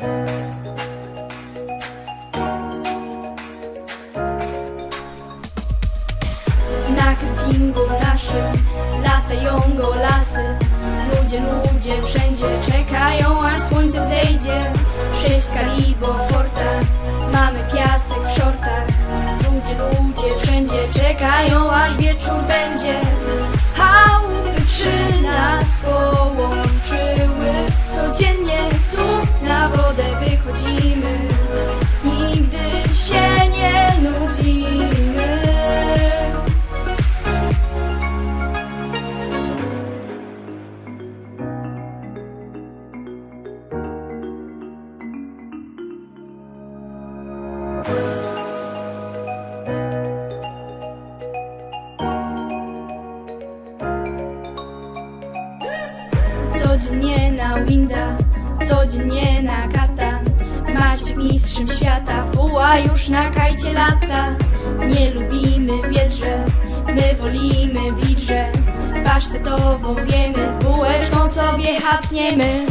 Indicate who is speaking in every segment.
Speaker 1: Na kempingu naszym latają go lasy. Ludzie, ludzie wszędzie czekają aż słońce zejdzie. Sześć skali Forta, mamy piasek w shortach Ludzie, ludzie wszędzie czekają aż wieczór będzie. Codziennie na winda, codziennie na kata. Maciek mistrzem świata, woła już na kajcie lata. Nie lubimy wiedrze, my wolimy widrze Pasztetową zjemy, z bułeczką sobie hapsniemy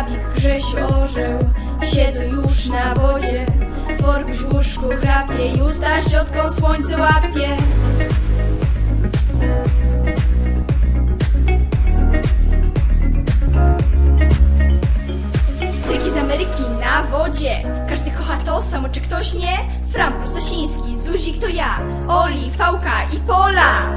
Speaker 1: Babik Grzesiu orzeł już na wodzie. Forkuś w łóżku chrapie Justa środką słońce łapie. Tyki z Ameryki na wodzie. Każdy kocha to samo, czy ktoś nie? Fram Prusasiński, Zuzik to ja? Oli, Fałka i Pola